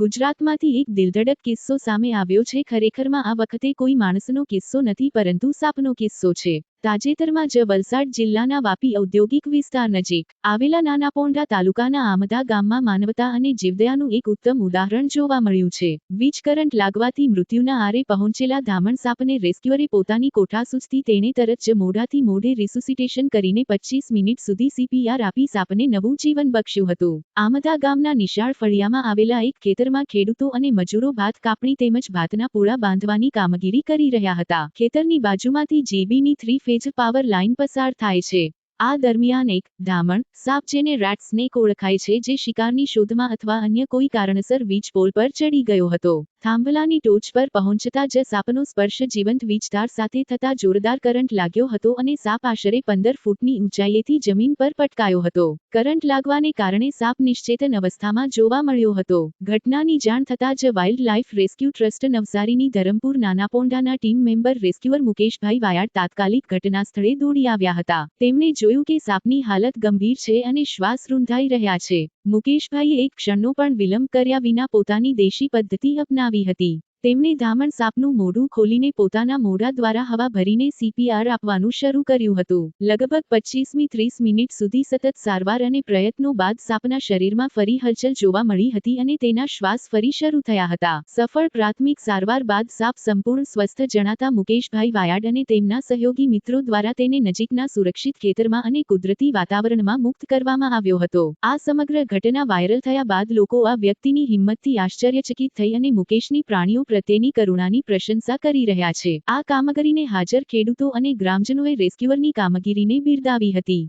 ગુજરાતમાંથી એક દિલધડક કિસ્સો સામે આવ્યો છે. ખરેખરમાં આ વખતે કોઈ માણસનો કિસ્સો નથી, પરંતુ સાપનો કિસ્સો છે. તાજેતરમાં જ વલસાડ જિલ્લાના વાપી ઔદ્યોગિક વિસ્તાર નજીક આવેલા નાનાપોંઢા તાલુકાના આમદા ગામમાં માનવતા અને જીવદયાનું એક ઉત્તમ ઉદાહરણ જોવા મળ્યું છે. વીજ કરંટ લાગવાથી મૃત્યુના આરે પહોંચેલા ધામણ સાપને રેસ્ક્યુઅરે પોતાની કોઠાસૂઝથી તેણે તરત જ મોઢાથી મોઢે રિસુસિટેશન કરીને પચીસ મિનિટ સુધી સીપીઆર આપી સાપને નવું જીવન બક્ષ્યું હતું. આમદા ગામના નિશાળ ફળિયામાં આવેલા એક ખેતરમાં ખેડૂતો અને મજૂરો ભાત કાપણી તેમજ ભાતના પૂળા બાંધવાની કામગીરી કરી રહ્યા હતા. ખેતરની બાજુમાંથી જેબીની થ્રી ફેજ પાવર લાઇન પસાર થાય છે. આ દરમિયાન એક ધામણ સાપ જેને રેટ સ્નેક ઓળખાય છે, જે શિકારની શોધમાં અથવા અન્ય કોઈ કારણસર વીજ પોલ પર ચડી ગયો હતો. થાંભલાની ટોચ પર પહોંચતા જ સાપનો સ્પર્શ જીવંત વીજધાર સાથે થતા જોરદાર કરંટ લાગ્યો હતો અને સાપ આશરે પંદર ફૂટની ઊંચાઈએથી જમીન પર પટકાયો હતો. કરંટ લાગવાને કારણે સાપ નિશ્ચેતન અવસ્થામાં જોવા મળ્યો હતો. ઘટનાની જાણ થતાં જ વાઇલ્ડ લાઇફ રેસ્ક્યુ ટ્રસ્ટ નવસારીની ધરમપુર નાનાપોંઢાના ટીમ મેમ્બર રેસ્ક્યુઅર મુકેશભાઈ વાયાડ તાત્કાલિક ઘટના સ્થળે દોડી આવ્યા હતા. તેમણે જોયું કે સાપની હાલત ગંભીર છે અને શ્વાસ રૂંધાઈ રહ્યા છે. મુકેશભાઈએ એક ક્ષણનો પણ વિલંબ કર્યા વિના પોતાની દેશી પદ્ધતિ અપનાવી હતી તેમણે ધામણ સાપનું મોઢું ખોલીને પોતાના મોઢા દ્વારા હવા ભરીને સીપીઆર આપવાનું શરૂ કર્યું હતું. લગભગ પચીસમી ત્રીસ મિનિટ સુધી સતત સારવાર અને પ્રયત્નો બાદ સાપના શરીરમાં ફરી હલચલ જોવા મળી હતી અને તેના શ્વાસ ફરી શરૂ થયા હતા. સફળ પ્રાથમિક સારવાર બાદ સાપ સંપૂર્ણ સ્વસ્થ જણાતા મુકેશભાઈ વાયાડ અને તેમના સહયોગી મિત્રો દ્વારા તેને નજીકના સુરક્ષિત ખેતરમાં અને કુદરતી વાતાવરણમાં મુક્ત કરવામાં આવ્યો હતો. આ સમગ્ર ઘટના વાયરલ થયા બાદ લોકો આ વ્યક્તિની હિંમતથી આશ્ચર્યચકિત થઈ અને મુકેશની પ્રાણીઓ પ્રત્યેની કરુણાની પ્રશંસા કરી રહ્યા છે. આ કામગીરીને હાજર ખેડૂતો અને ગ્રામજનોએ રેસ્ક્યુઅરની કામગીરીને બિરદાવી હતી.